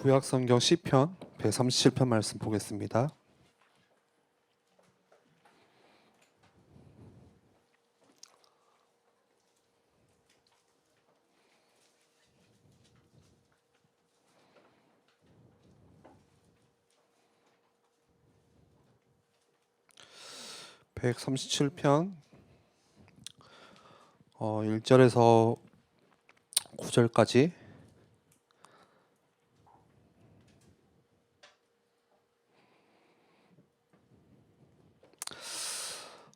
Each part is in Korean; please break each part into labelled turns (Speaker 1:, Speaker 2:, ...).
Speaker 1: 구약 성경 시편 137편 말씀 보겠습니다. (137편) 어, 1절에서 9절까지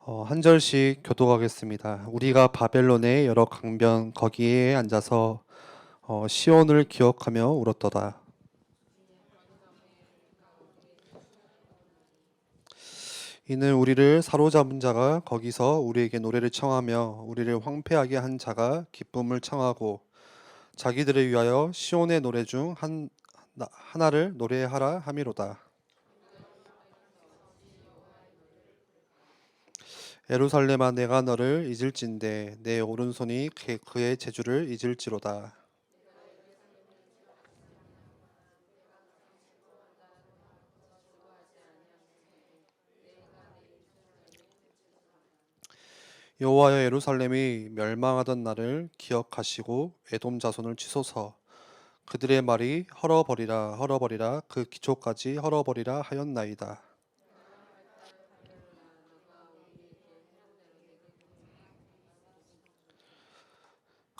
Speaker 1: 어, 한 절씩 교독하겠습니다. 우리가 바벨론의 여러 강변 거기에 앉아서 어, 시온을 기억하며 울었도다. 이는 우리를 사로잡은 자가 거기서 우리에게 노래를 청하며 우리를 황폐하게 한 자가 기쁨을 청하고 자기들을 위하여 시온의 노래 중 한 하나를 노래하라 함이로다. 예루살렘아 내가 너를 잊을진대 내 오른손이 그- 그의 재주를 잊을지로다. 여호와여 예루살렘이 멸망하던 날을 기억하시고 에돔 자손을 치소서 그들의 말이 헐어버리라 헐어버리라 그 기초까지 헐어버리라 하였나이다.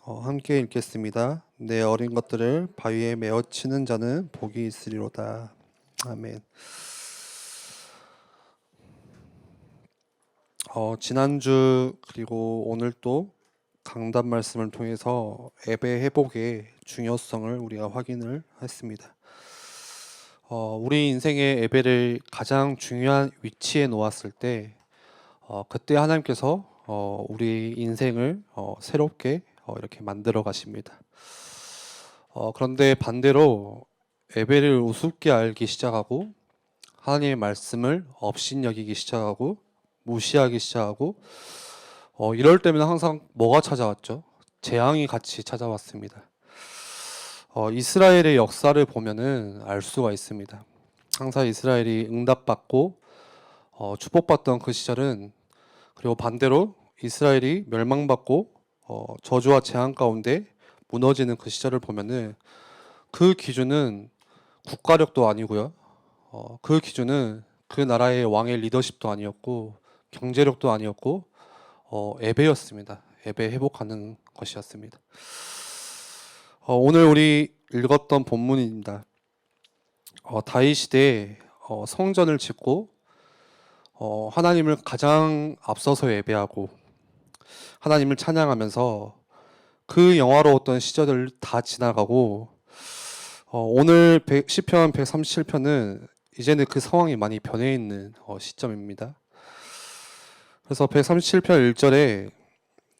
Speaker 1: 어, 함께 읽겠습니다. 내 어린 것들을 바위에 메어 치는 자는 복이 있으리로다. 아멘. 어, 지난주 그리고 오늘 또 강단 말씀을 통해서 예배 회복의 중요성을 우리가 확인을 했습니다. 어, 우리 인생의 예배를 가장 중요한 위치에 놓았을 때 어, 그때 하나님께서 어, 우리 인생을 어, 새롭게 어, 이렇게 만들어 가십니다. 어, 그런데 반대로 예배를 우습게 알기 시작하고 하나님의 말씀을 업신여기기 시작하고 무시하기 시작하고 어, 이럴 때면 항상 뭐가 찾아왔죠? 재앙이 같이 찾아왔습니다. 어, 이스라엘의 역사를 보면은 알 수가 있습니다. 항상 이스라엘이 응답받고 어, 축복받던 그 시절은 그리고 반대로 이스라엘이 멸망받고 어, 저주와 재앙 가운데 무너지는 그 시절을 보면은 그 기준은 국가력도 아니고요. 어, 그 기준은 그 나라의 왕의 리더십도 아니었고 경제력도 아니었고 어, 예배였습니다. 예배 회복하는 것이었습니다. 어, 오늘 우리 읽었던 본문입니다. 어, 다윗 시대에 어, 성전을 짓고 어, 하나님을 가장 앞서서 예배하고 하나님을 찬양하면서 그 영화로웠던 시절을 다 지나가고 어, 오늘 100, 시편 137편은 이제는 그 상황이 많이 변해 있는 어, 시점입니다. 그래서 137편 1절에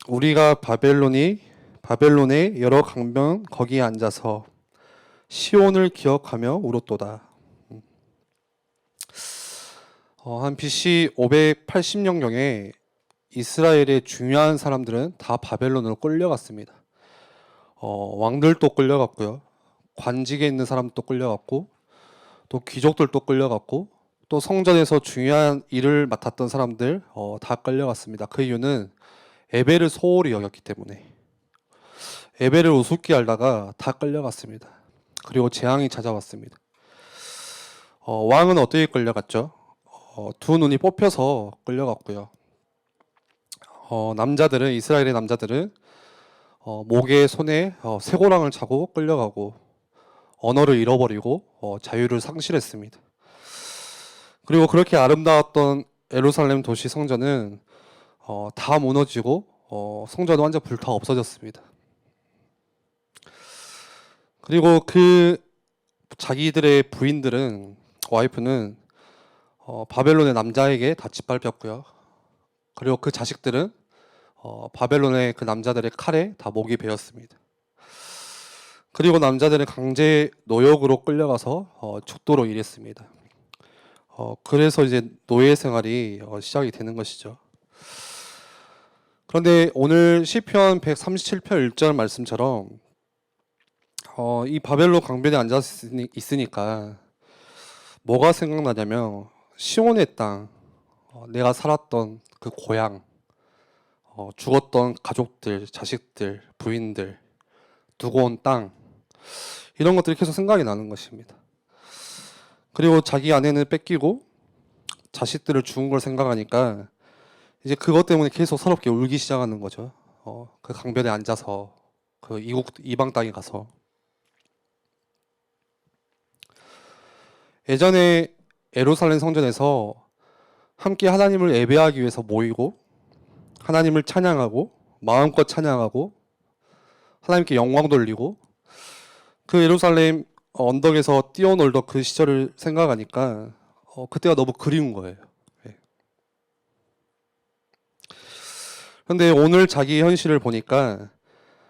Speaker 1: 우리가 바벨론이 바벨론의 여러 강변 거기에 앉아서 시온을 기억하며 울었도다. 음. 어, 한 BC 580년경에 이스라엘의 중요한 사람들은 다 바벨론으로 끌려갔습니다. 어, 왕들도 끌려갔고요. 관직에 있는 사람도 끌려갔고 또 귀족들도 끌려갔고 또 성전에서 중요한 일을 맡았던 사람들 어, 다 끌려갔습니다. 그 이유는 에베를 소홀히 여겼기 때문에 에베를 우습게 알다가 다 끌려갔습니다. 그리고 재앙이 찾아왔습니다. 어, 왕은 어떻게 끌려갔죠? 어, 두 눈이 뽑혀서 끌려갔고요. 어, 남자들은 이스라엘의 남자들은 어, 목에 손에 어, 쇠고랑을 차고 끌려가고 언어를 잃어버리고 어, 자유를 상실했습니다. 그리고 그렇게 아름다웠던 예루살렘 도시 성전은 어, 다 무너지고 어, 성전은 완전 불타 없어졌습니다. 그리고 그 자기들의 부인들은 와이프는 어, 바벨론의 남자에게 다 짓밟혔고요. 그리고 그 자식들은 어, 바벨론의 그 남자들의 칼에 다 목이 베었습니다. 그리고 남자들은 강제 노역으로 끌려가서 어, 죽도록 일했습니다. 어, 그래서 이제 노예 생활이 어, 시작이 되는 것이죠. 그런데 오늘 시편 137편 1절 말씀처럼 어, 이 바벨론 강변에 앉아 있으니- 있으니까 뭐가 생각나냐면 시온의 땅, 어, 내가 살았던 그 고향, 어, 죽었던 가족들, 자식들, 부인들, 두고 온 땅, 이런 것들이 계속 생각이 나는 것입니다. 그리고 자기 아내는 뺏기고 자식들을 죽은 걸 생각하니까 이제 그것 때문에 계속 서럽게 울기 시작하는 거죠. 어, 그 강변에 앉아서 그 이국 이방 땅에 가서 예전에 에루살렘 성전에서 함께 하나님을 예배하기 위해서 모이고 하나님을 찬양하고 마음껏 찬양하고 하나님께 영광 돌리고 그 예루살렘 언덕에서 뛰어놀던 그 시절을 생각하니까 어, 그때가 너무 그리운 거예요. 예. 그런데 오늘 자기 현실을 보니까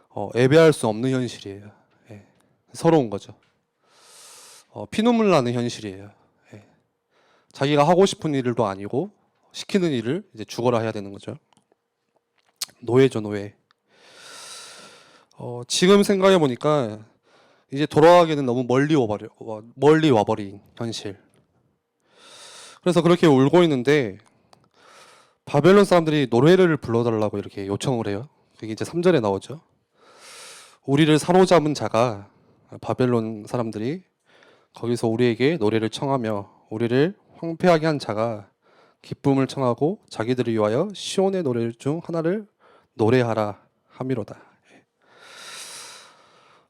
Speaker 1: 어, 예배할 수 없는 현실이에요. 예. 서러운 거죠. 어, 피눈물 나는 현실이에요. 예. 자기가 하고 싶은 일도 아니고 시키는 일을 이제 죽어라 해야 되는 거죠. 노예죠 노예. 어, 지금 생각해 보니까 이제 돌아가기는 너무 멀리 와버려 와- 멀리 와버린 현실. 그래서 그렇게 울고 있는데 바벨론 사람들이 노래를 불러달라고 이렇게 요청을 해요. 그게 이제 3절에 나오죠. 우리를 사로잡은 자가 바벨론 사람들이 거기서 우리에게 노래를 청하며 우리를 황폐하게 한 자가 기쁨을 청하고 자기들을 위하여 시온의 노래 중 하나를 노래하라 함이로다.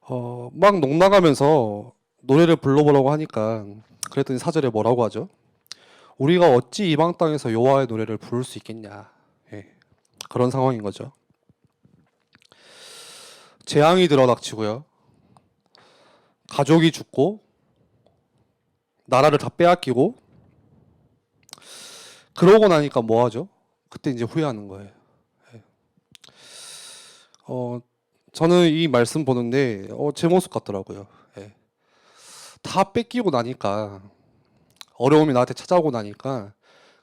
Speaker 1: 어, 막 농락하면서 노래를 불러보라고 하니까 그랬더니 사절에 뭐라고 하죠? 우리가 어찌 이방 땅에서 여호와의 노래를 부를 수 있겠냐? 예, 그런 상황인 거죠. 재앙이 들어닥치고요. 가족이 죽고 나라를 다 빼앗기고 그러고 나니까 뭐 하죠? 그때 이제 후회하는 거예요. 예. 어, 저는 이 말씀 보는데 어, 제 모습 같더라고요. 예. 다 뺏기고 나니까 어려움이 나한테 찾아오고 나니까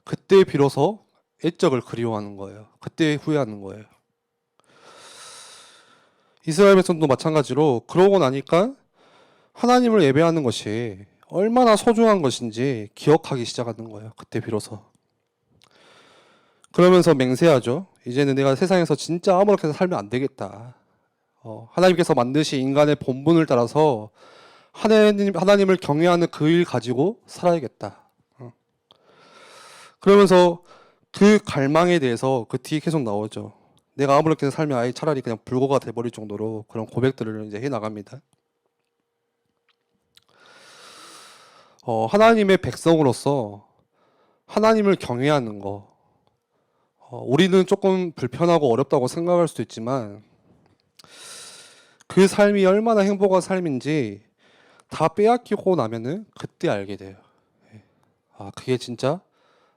Speaker 1: 그때 비로소 옛적을 그리워하는 거예요. 그때 후회하는 거예요. 이스라엘 백성도 마찬가지로 그러고 나니까 하나님을 예배하는 것이 얼마나 소중한 것인지 기억하기 시작하는 거예요. 그때 비로소. 그러면서 맹세하죠. 이제는 내가 세상에서 진짜 아무렇게나 살면 안 되겠다. 어, 하나님께서 만드신 인간의 본분을 따라서 하나님, 하나님을 경외하는 그 일 가지고 살아야겠다. 어. 그러면서 그 갈망에 대해서 그 뒤에 계속 나오죠. 내가 아무렇게나 살면 아예 차라리 그냥 불고가 돼버릴 정도로 그런 고백들을 이제 해 나갑니다. 어, 하나님의 백성으로서 하나님을 경외하는 거, 어, 우리는 조금 불편하고 어렵다고 생각할 수도 있지만 그 삶이 얼마나 행복한 삶인지 다 빼앗기고 나면은 그때 알게 돼요. 예. 아, 그게 진짜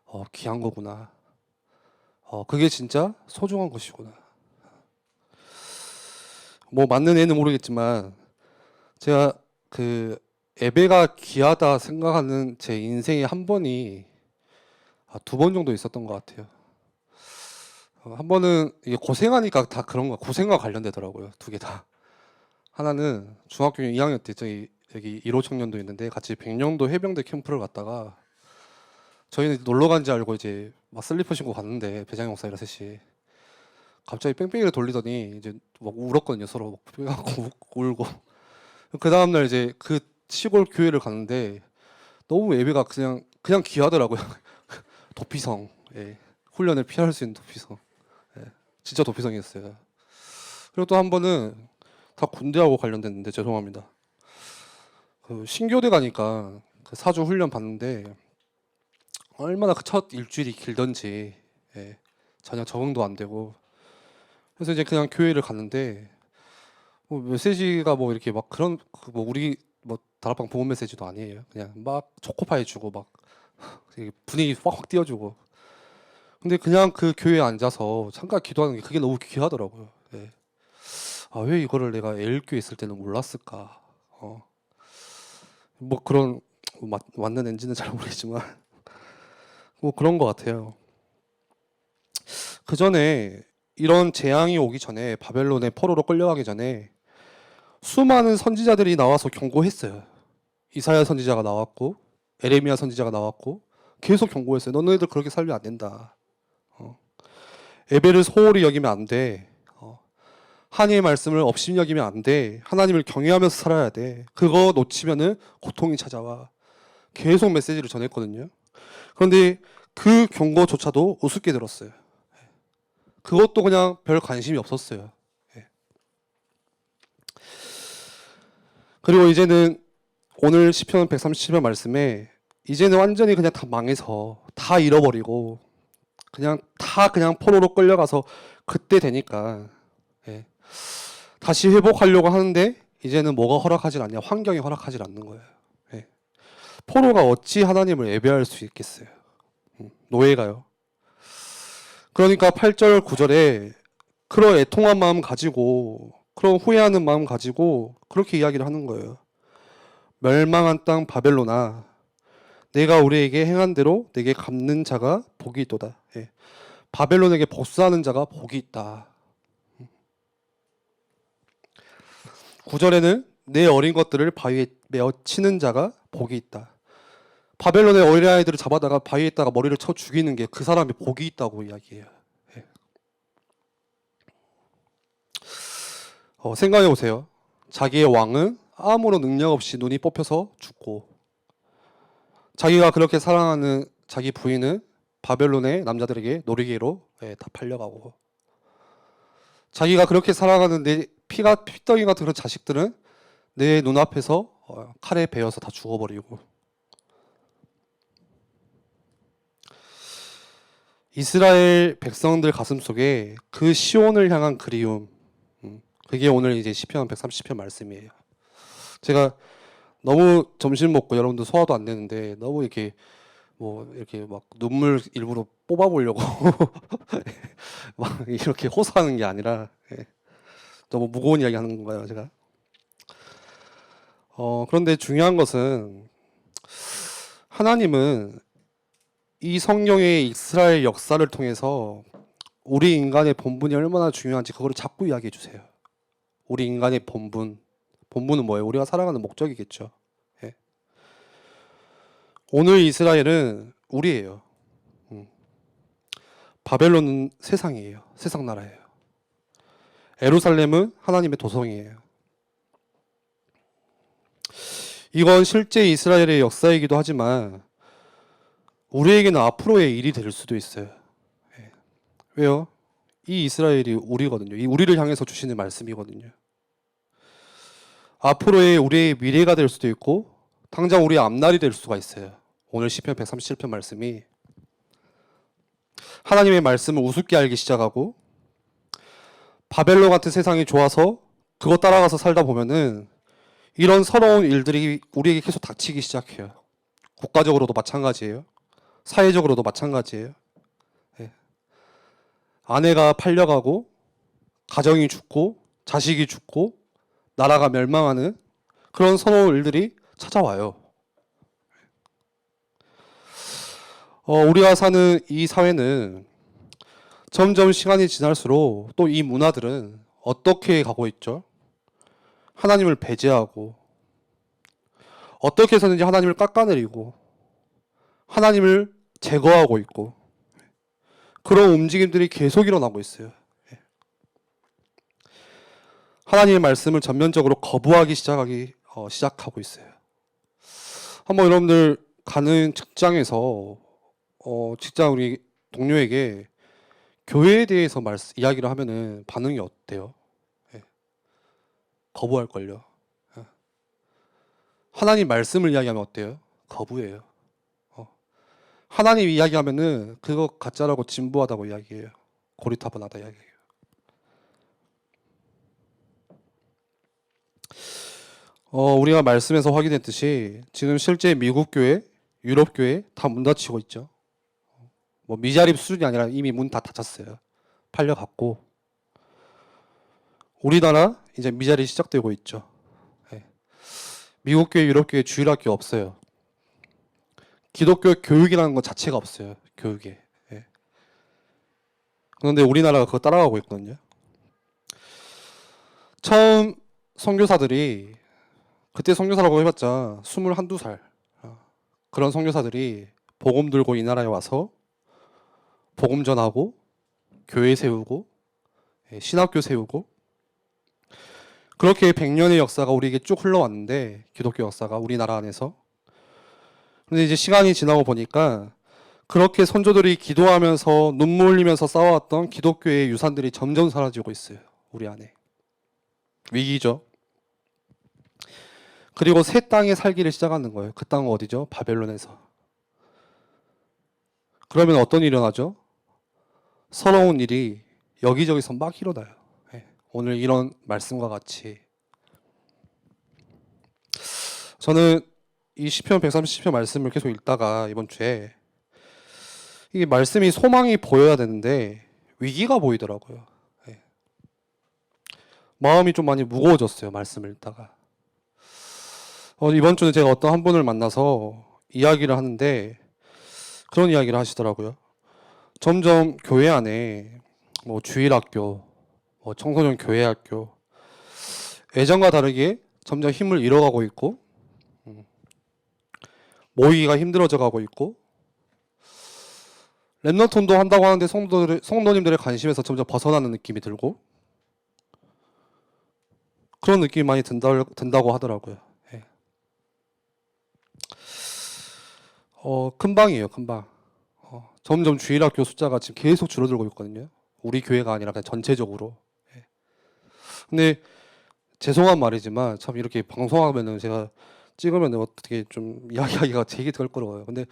Speaker 1: 어, 귀한 거구나. 어, 그게 진짜 소중한 것이구나. 뭐 맞는 애는 모르겠지만 제가 그 예배가 귀하다 생각하는 제 인생에 한 번이 아, 두번 정도 있었던 것 같아요. 어, 한 번은 이게 고생하니까 다 그런 거 고생과 관련되더라고요. 두 개 다. 하나는 중학교 2학년 때 저희 여기 1호 청년도 있는데 같이 백령도 해병대 캠프를 갔다가 저희는 놀러 간 줄 알고 이제 막 슬리퍼 신고 갔는데 배장 목사이라 셋이 갑자기 뺑뺑이를 돌리더니 이제 막 울었거든요 서로 막 울고 그 다음 날 이제 그 시골 교회를 갔는데 너무 예배가 그냥 그냥 귀하더라고요 도피성 예. 훈련을 피할 수 있는 도피성 예. 진짜 도피성이었어요. 그리고 또 한 번은 다 군대하고 관련됐는데 죄송합니다. 그 신교대 가니까 그 사주 훈련 받는데 얼마나 그 첫 일주일이 길던지 예, 전혀 적응도 안 되고. 그래서 이제 그냥 교회를 갔는데 뭐 메시지가 뭐 이렇게 막 그런 그 뭐 우리 뭐 다락방 보험 메시지도 아니에요. 그냥 막 초코파이 주고 막 분위기 확확 띄워주고 근데 그냥 그 교회에 앉아서 잠깐 기도하는 게 그게 너무 귀하더라고요 예. 아왜 이거를 내가 애일교회 있을 때는 몰랐을까 어. 뭐 그런 맞, 맞는 엔진은 잘 모르겠지만 뭐 그런 것 같아요. 그 전에 이런 재앙이 오기 전에 바벨론의 포로로 끌려가기 전에 수많은 선지자들이 나와서 경고했어요. 이사야 선지자가 나왔고 에레미야 선지자가 나왔고 계속 경고했어요. 너네들 그렇게 살면 안 된다. 어. 예배를 소홀히 여기면 안 돼. 어. 하나님의 말씀을 업신 여기면 안 돼. 하나님을 경외하면서 살아야 돼. 그거 놓치면은 고통이 찾아와. 계속 메시지를 전했거든요. 그런데 그 경고조차도 우습게 들었어요. 그것도 그냥 별 관심이 없었어요. 예. 그리고 이제는 오늘 시편 137편 말씀에 이제는 완전히 그냥 다 망해서 다 잃어버리고 그냥 다 그냥 포로로 끌려가서 그때 되니까 예. 다시 회복하려고 하는데 이제는 뭐가 허락하지 않냐 환경이 허락하지 않는 거예요. 예. 포로가 어찌 하나님을 예배할 수 있겠어요. 음, 노예가요. 그러니까 8절 9절에 그런 애통한 마음 가지고 그런 후회하는 마음 가지고 그렇게 이야기를 하는 거예요. 멸망한 땅 바벨로나 내가 우리에게 행한 대로 내게 갚는 자가 복이 있도다. 예. 바벨론에게 복수하는 자가 복이 있다. 9절에는 내 어린 것들을 바위에 메어 치는 자가 복이 있다. 바벨론의 어린아이들을 잡아다가 바위에다가 머리를 쳐 죽이는 게 그 사람이 복이 있다고 이야기해요. 예. 어, 생각해 보세요. 자기의 왕은 아무런 능력 없이 눈이 뽑혀서 죽고 자기가 그렇게 사랑하는 자기 부인은 바벨론의 남자들에게 놀이개로 예, 다 팔려가고 자기가 그렇게 사랑하는 내 피가 피덩이 같은 그런 자식들은 내 눈앞에서 어, 칼에 베어서 다 죽어버리고 이스라엘 백성들 가슴 속에 그 시온을 향한 그리움 음, 그게 오늘 이제 시편 130편 말씀이에요. 제가 너무 점심 먹고 여러분들 소화도 안 되는데 너무 이렇게 뭐 이렇게 막 눈물 일부러 뽑아보려고 막 이렇게 호소하는 게 아니라 예. 너무 무거운 이야기 하는 건가요, 제가? 어, 그런데 중요한 것은 하나님은 이 성경의 이스라엘 역사를 통해서 우리 인간의 본분이 얼마나 중요한지 그거를 자꾸 이야기해 주세요. 우리 인간의 본분. 본분은 뭐예요? 우리가 살아가는 목적이겠죠. 예. 오늘 이스라엘은 우리예요. 음. 바벨론은 세상이에요. 세상 나라예요. 에루살렘은 하나님의 도성이에요. 이건 실제 이스라엘의 역사이기도 하지만 우리에게는 앞으로의 일이 될 수도 있어요. 예. 왜요? 이 이스라엘이 우리거든요. 이 우리를 향해서 주시는 말씀이거든요. 앞으로의 우리의 미래가 될 수도 있고 당장 우리의 앞날이 될 수가 있어요. 오늘 시편 137편 말씀이 하나님의 말씀을 우습게 알기 시작하고 바벨론 같은 세상이 좋아서 그거 따라가서 살다 보면은 이런 서러운 일들이 우리에게 계속 닥치기 시작해요. 국가적으로도 마찬가지예요. 사회적으로도 마찬가지예요. 예. 아내가 팔려가고 가정이 죽고 자식이 죽고 나라가 멸망하는 그런 서러운 일들이 찾아와요. 어, 우리가 사는 이 사회는 점점 시간이 지날수록 또 이 문화들은 어떻게 가고 있죠? 하나님을 배제하고 어떻게 해서든지 하나님을 깎아내리고 하나님을 제거하고 있고 그런 움직임들이 계속 일어나고 있어요. 예. 하나님의 말씀을 전면적으로 거부하기 시작하기 어, 시작하고 있어요. 한번 여러분들 가는 직장에서 어, 직장 우리 동료에게 교회에 대해서 말씀, 이야기를 하면은 반응이 어때요? 예. 거부할 걸요. 예. 하나님 말씀을 이야기하면 어때요? 거부해요. 어. 하나님 이야기하면은 그거 가짜라고 진부하다고 이야기해요. 고리타분하다 이야기해요. 어, 우리가 말씀에서 확인했듯이 지금 실제 미국 교회, 유럽 교회 다 문 닫히고 있죠. 뭐 미자립 수준이 아니라 이미 문 다 닫혔어요. 팔려갔고 우리나라 이제 미자립 시작되고 있죠. 예. 미국 교회, 유럽 교회 주일학교 없어요. 기독교 교육이라는 것 자체가 없어요. 교육에. 예. 그런데 우리나라가 그거 따라가고 있거든요. 처음 선교사들이 그때 선교사라고 해봤자 스물 한두 살 어, 그런 선교사들이 복음 들고 이 나라에 와서 복음 전하고 교회 세우고 예, 신학교 세우고 그렇게 100년의 역사가 우리에게 쭉 흘러왔는데 기독교 역사가 우리나라 안에서 근데 이제 시간이 지나고 보니까 그렇게 선조들이 기도하면서 눈물 흘리면서 쌓아왔던 기독교의 유산들이 점점 사라지고 있어요. 우리 안에. 위기죠. 그리고 새 땅에 살기를 시작하는 거예요. 그 땅은 어디죠? 바벨론에서. 그러면 어떤 일이 일어나죠? 서러운 일이 여기저기서 막 일어나요. 예. 오늘 이런 말씀과 같이 저는 이 시편 130편 말씀을 계속 읽다가 이번 주에 이게 말씀이 소망이 보여야 되는데 위기가 보이더라고요. 예. 마음이 좀 많이 무거워졌어요. 말씀을 읽다가 어, 이번 주는 제가 어떤 한 분을 만나서 이야기를 하는데 그런 이야기를 하시더라고요. 점점 교회 안에 뭐 주일학교, 뭐 청소년 교회학교 예전과 다르게 점점 힘을 잃어가고 있고 음, 모이기가 힘들어져 가고 있고 랩너톤도 한다고 하는데 성도들, 성도님들의 관심에서 점점 벗어나는 느낌이 들고 그런 느낌이 많이 든다, 든다고 하더라고요. 예. 어, 큰 방이에요, 큰 방. 어, 점점 주일학교 숫자가 지금 계속 줄어들고 있거든요. 우리 교회가 아니라 그냥 전체적으로. 예. 근데 죄송한 말이지만 참 이렇게 방송하면은 제가 찍으면 어떻게 좀 이야기하기가 되게 껄끄러워요. 근데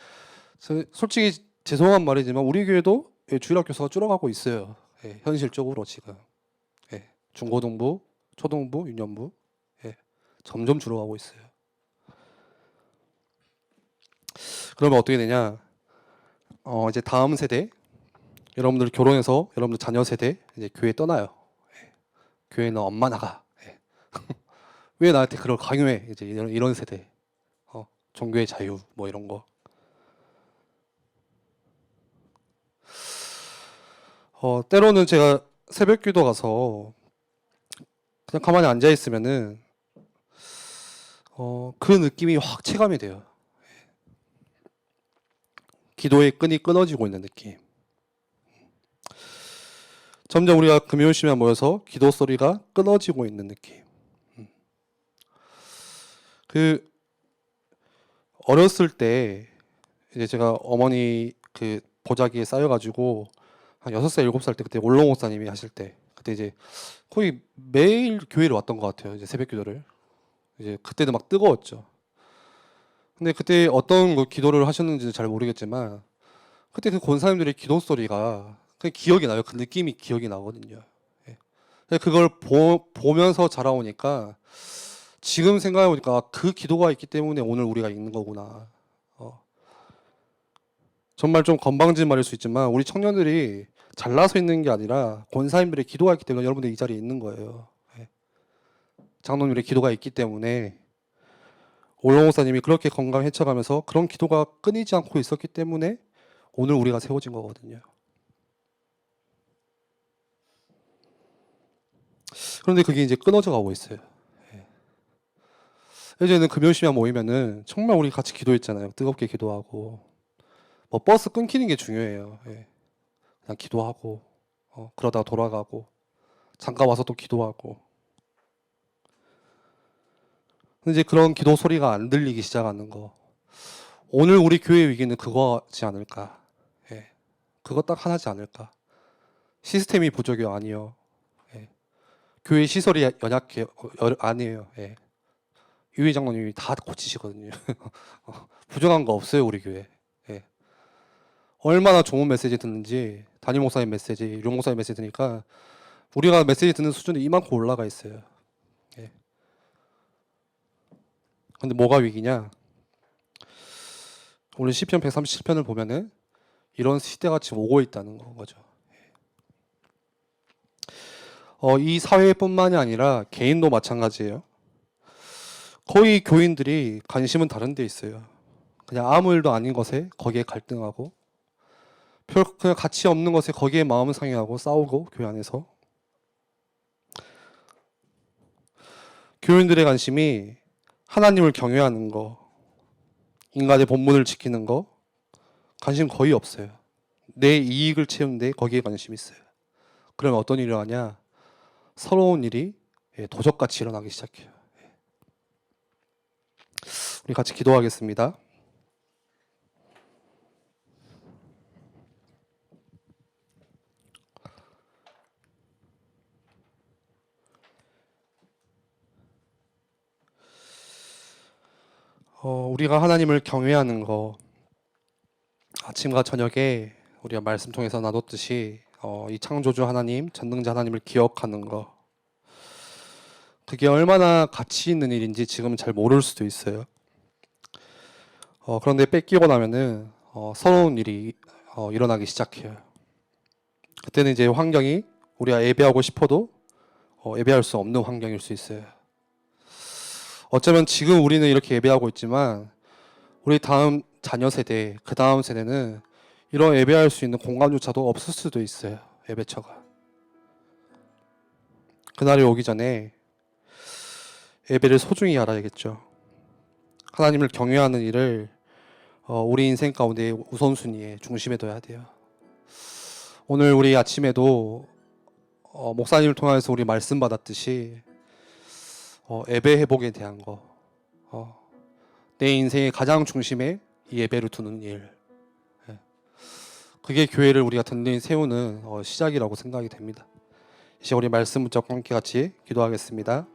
Speaker 1: 저- 솔직히 죄송한 말이지만 우리 교회도 예, 주일학교 수가 줄어가고 있어요. 예, 현실적으로 지금 예, 중고등부, 초등부, 유년부 예, 점점 줄어가고 있어요. 그러면 어떻게 되냐? 어, 이제 다음 세대 여러분들 결혼해서 여러분들 자녀 세대 이제 교회 떠나요. 예, 교회는 엄마 나가. 예. 왜 나한테 그걸 강요해? 이제 이런, 이런 세대. 어, 종교의 자유 뭐 이런 거. 어, 때로는 제가 새벽 기도 가서 그냥 가만히 앉아 있으면은 어, 그 느낌이 확 체감이 돼요. 기도의 끈이 끊어지고 있는 느낌. 점점 우리가 금요일 시간 모여서 기도 소리가 끊어지고 있는 느낌. 음. 그 어렸을 때 이제 제가 어머니 그 보자기에 쌓여가지고 한 여섯 살 일곱 살 때 그때 올롱 목사님이 하실 때 그때 이제 거의 매일 교회를 왔던 것 같아요. 이제 새벽 기도를 이제 그때도 막 뜨거웠죠. 근데 그때 어떤 그 기도를 하셨는지 잘 모르겠지만 그때 그 권사님들의 기도 소리가 그 기억이 나요. 그 느낌이 기억이 나거든요. 예. 그걸 보, 보면서 자라오니까 지금 생각해 보니까 그 기도가 있기 때문에 오늘 우리가 있는 거구나. 어. 정말 좀 건방진 말일 수 있지만 우리 청년들이 잘나서 있는 게 아니라 권사님들의 기도가 있기 때문에 여러분들 이 자리에 있는 거예요. 예. 장로님들의 기도가 있기 때문에 올롱 목사님이 그렇게 건강 해쳐가면서 그런 기도가 끊이지 않고 있었기 때문에 오늘 우리가 세워진 거거든요. 그런데 그게 이제 끊어져 가고 있어요. 예. 예전에는 금요일 시간 모이면은 정말 우리 같이 기도했잖아요. 뜨겁게 기도하고 뭐 버스 끊기는 게 중요해요. 예. 그냥 기도하고 어, 그러다가 돌아가고 잠깐 와서 또 기도하고 근데 이제 그런 기도 소리가 안 들리기 시작하는 거. 오늘 우리 교회 위기는 그거지 않을까? 예. 그거 딱 하나지 않을까? 시스템이 부족이 아니요. 예. 교회 시설이 연약해 어, 여- 아니에요. 예. 유희 장로님이 다 고치시거든요. 어, 부족한 거 없어요 우리 교회. 예. 얼마나 좋은 메시지 듣는지 담임 목사님 메시지, 류 목사님 메시지 듣니까 우리가 메시지 듣는 수준이 이만큼 올라가 있어요. 예. 근데 뭐가 위기냐? 오늘 시편 137편을 보면은 이런 시대가 지금 오고 있다는 거- 거죠. 어, 이 사회뿐만이 아니라 개인도 마찬가지예요. 거의 교인들이 관심은 다른 데 있어요. 그냥 아무 일도 아닌 것에 거기에 갈등하고 별 그냥 가치 없는 것에 거기에 마음을 상해하고 싸우고 교회 안에서 교인들의 관심이 하나님을 경외하는 거, 인간의 본분을 지키는 거 관심 거의 없어요. 내 이익을 채우는데 거기에 관심이 있어요. 그러면 어떤 일이 일어나냐? 서러운 일이 예, 도적같이 일어나기 시작해요. 예. 우리 같이 기도하겠습니다. 어, 우리가 하나님을 경외하는 거 아침과 저녁에 우리가 말씀 통해서 나눴듯이 어, 이 창조주 하나님, 전능자 하나님을 기억하는 거 그게 얼마나 가치 있는 일인지 지금은 잘 모를 수도 있어요. 어, 그런데 뺏기고 나면은 어, 서러운 일이 어, 일어나기 시작해요. 그때는 이제 환경이 우리가 예배하고 싶어도 어, 예배할 수 없는 환경일 수 있어요. 어쩌면 지금 우리는 이렇게 예배하고 있지만 우리 다음 자녀 세대, 그 다음 세대는 이런 예배할 수 있는 공간조차도 없을 수도 있어요. 예배처가. 그날이 오기 전에 예배를 소중히 알아야겠죠. 하나님을 경외하는 일을 어, 우리 인생 가운데 우선순위에 중심에 둬야 돼요. 오늘 우리 아침에도 어, 목사님을 통해서 우리 말씀 받았듯이 어, 예배 회복에 대한 거, 어, 내 인생의 가장 중심에 이 예배를 두는 일, 예. 그게 교회를 우리가 든든히 세우는 어, 시작이라고 생각이 됩니다. 이제 우리 말씀 붙잡고 함께 같이 기도하겠습니다.